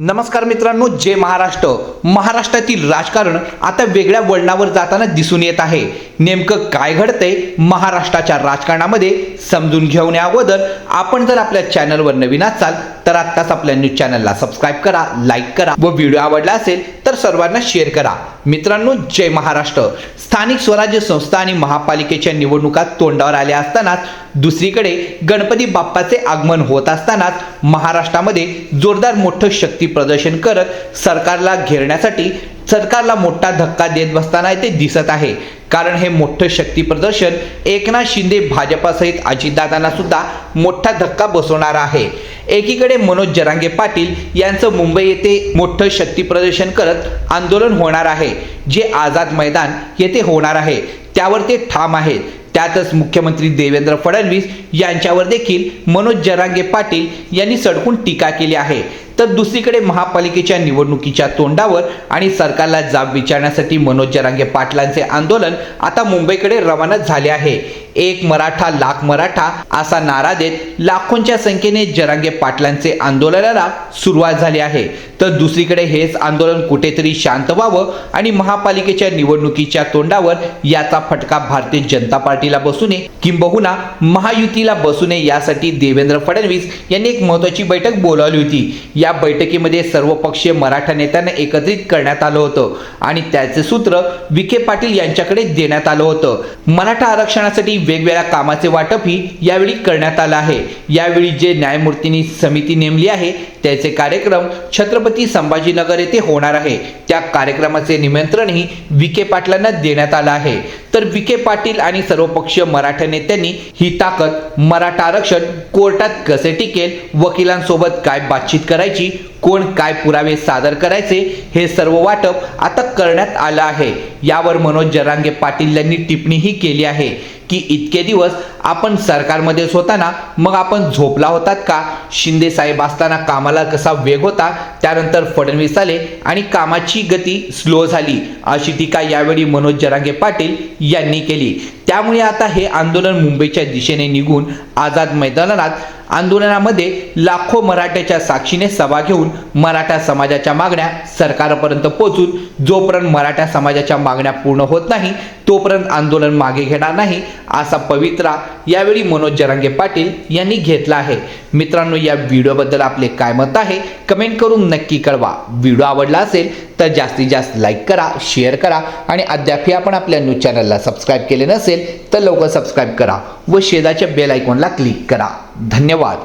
नमस्कार मित्रांनो जय महाराष्ट्र. महाराष्ट्रातील राजकारण आता वेगळ्या वळणावर जाताना दिसून येत आहे. नेमकं काय घडतंय महाराष्ट्राच्या राजकारणामध्ये समजून घेऊन या अगोदर. आपण जर आपल्या चॅनलवर नवीन असाल तर आत्ताच आपल्या न्यूज चॅनलला सबस्क्राईब करा लाईक करा व व्हिडिओ आवडला असेल तर सर्वांना शेअर करा. मित्रांनो जय महाराष्ट्र. स्थानिक स्वराज्य संस्था आणि महापालिकेच्या निवडणुका तोंडावर आल्या असतानाच दुसरीकडे गणपती बाप्पाचे आगमन होत असतानाच महाराष्ट्रामध्ये जोरदार मोठं शक्ती प्रदर्शन करत सरकारला घेरण्यासाठी सरकारला मोठा धक्का देत बसताना ते दिसत आहे. कारण हे मोठं शक्ती प्रदर्शन एकनाथ शिंदे भाजपासहित अजितदादांना सुद्धा मोठा धक्का बसवणार आहे. एकीकडे मनोज जरांगे पाटील यांचं मुंबई येथे मोठं शक्ती प्रदर्शन करत आंदोलन होणार आहे जे आझाद मैदान येथे होणार आहे. त्यावर ते ठाम आहेत. त्यातच मुख्यमंत्री देवेंद्र फडणवीस यांच्यावर देखील मनोज जरांगे पाटील यांनी सडकून टीका केली आहे. तर दुसरीकडे महापालिकेच्या निवडणुकीच्या तोंडावर आणि सरकारला जाब विचारण्यासाठी मनोज जरांगे पाटलांचे आंदोलन आता मुंबईकडे रवाना झाले आहे. एक मराठा लाख मराठा असा नारा देत लाखोंच्या संख्येने जरांगे पाटलांचे आंदोलनाला सुरुवात झाली आहे. तर दुसरीकडे हेच आंदोलन कुठेतरी शांत व्हावं आणि महापालिकेच्या निवडणुकीच्या तोंडावर याचा फटका भारतीय जनता पार्टीला बसू नये किंबहुना महायुतीला बसू नये यासाठी देवेंद्र फडणवीस यांनी एक महत्वाची बैठक बोलावली होती. या बैठकीमध्ये सर्व पक्षीय मराठा नेत्यांना एकत्रित करण्यात आलं होतं आणि त्याचे सूत्र विखे पाटील यांच्याकडे देण्यात आलं होतं. मराठा आरक्षणासाठी वेगवेगळ्या कामाचे वाटपही यावेळी करण्यात आलं आहे. यावेळी जे न्यायमूर्तींनी समिती नेमली आहे त्याचे कार्यक्रम छत्रपती संभाजीनगर येथे होणार आहे. त्या कार्यक्रमाचे निमंत्रणही विखे पाटलांना देण्यात आलं आहे. तर विखे पाटील आणि सर्वपक्षीय मराठा नेत्यांनी ही ताकद मराठा आरक्षण कोर्टात कसे टिकेल वकिलांसोबत काय बातचीत करायची कोण काय पुरावे सादर करायचे हे सर्व वाटप आता करण्यात आलं आहे. यावर मनोज जरांगे पाटील यांनी टिप्पणीही केली आहे की इतके दिवस आपण सरकारमध्येच होताना मग आपण झोपला होतात का? शिंदे साहेब असताना कामाला कसा वेग होता? त्यानंतर फडणवीस आले आणि कामाची गती स्लो झाली. अशी टीका यावेळी मनोज जरांगे पाटील यांनी केली. त्यामुळे आता हे आंदोलन मुंबईच्या दिशेने निघून आझाद मैदानात आंदोलनामध्ये लाखो मराठ्याच्या साक्षीने सभा घेऊन मराठा समाजाच्या मागण्या सरकारपर्यंत पोहोचून जोपर्यंत मराठा समाजाच्या मागण्या पूर्ण होत नाही तोपर्यंत आंदोलन मागे घेणार नाही असा पवित्रा यावेळी मनोज जरांगे पाटील यांनी घेतला आहे. मित्रांनो या व्हिडिओबद्दल आपले काय मत आहे? कमेंट करून नक्की कळवा. व्हिडिओ आवडला असेल तर जास्तीत जास्त लाईक करा शेअर करा आणि अद्यापही आपण आपल्या न्यूज चॅनलला सबस्क्राईब केले नसेल तर लवकर सबस्क्राईब करा व शेजाच्या बेल आयकॉनला क्लिक करा. धन्यवाद.